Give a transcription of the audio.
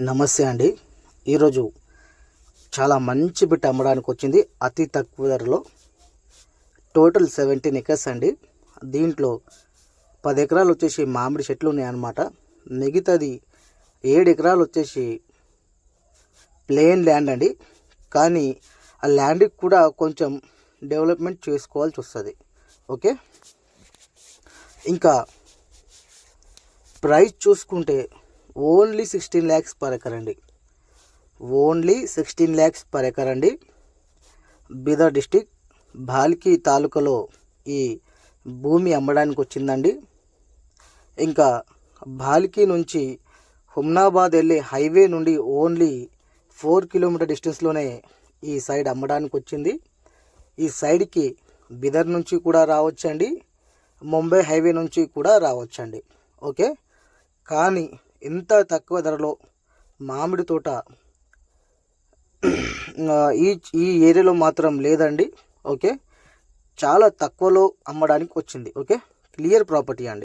నమస్తే అండి. ఈరోజు చాలా మంచి బిట్ అమ్మడానికి వచ్చింది. అతి తక్కువ ధరలో టోటల్ సెవెంటీన్ ఎకర్స్ అండి. దీంట్లో పది ఎకరాలు వచ్చేసి మామిడి చెట్లు ఉన్నాయన్నమాట. మిగతాది ఏడు ఎకరాలు వచ్చేసి ప్లేన్ ల్యాండ్ అండి. కానీ ఆ ల్యాండ్కి కూడా కొంచెం డెవలప్మెంట్ చేసుకోవాల్సి వస్తుంది. ఓకే? ఇంకా ప్రైస్ చూసుకుంటే only sixteen lakhs per acre అండి. Only sixteen lakhs per acre అండి. బీదర్ డిస్టిక్ భాల్కి తాలూకాలో ఈ భూమి అమ్మడానికి వచ్చిందండి. ఇంకా భాల్కి నుంచి హుమ్నాబాద్ వెళ్ళే హైవే నుండి ఓన్లీ ఫోర్ కిలోమీటర్ డిస్టెన్స్లోనే ఈ సైడ్ అమ్మడానికి వచ్చింది. ఈ సైడ్కి బిదర్ నుంచి కూడా రావచ్చండి. ముంబై హైవే నుంచి కూడా రావచ్చండి. ఓకే? కానీ ఇంత తక్కువ ధరలో మామిడి తోట ఈ ఈ ఏరియాలో మాత్రం లేదండి. ఓకే? చాలా తక్కువలో అమ్మడానికి వచ్చింది. ఓకే? క్లియర్ ప్రాపర్టీ అండి.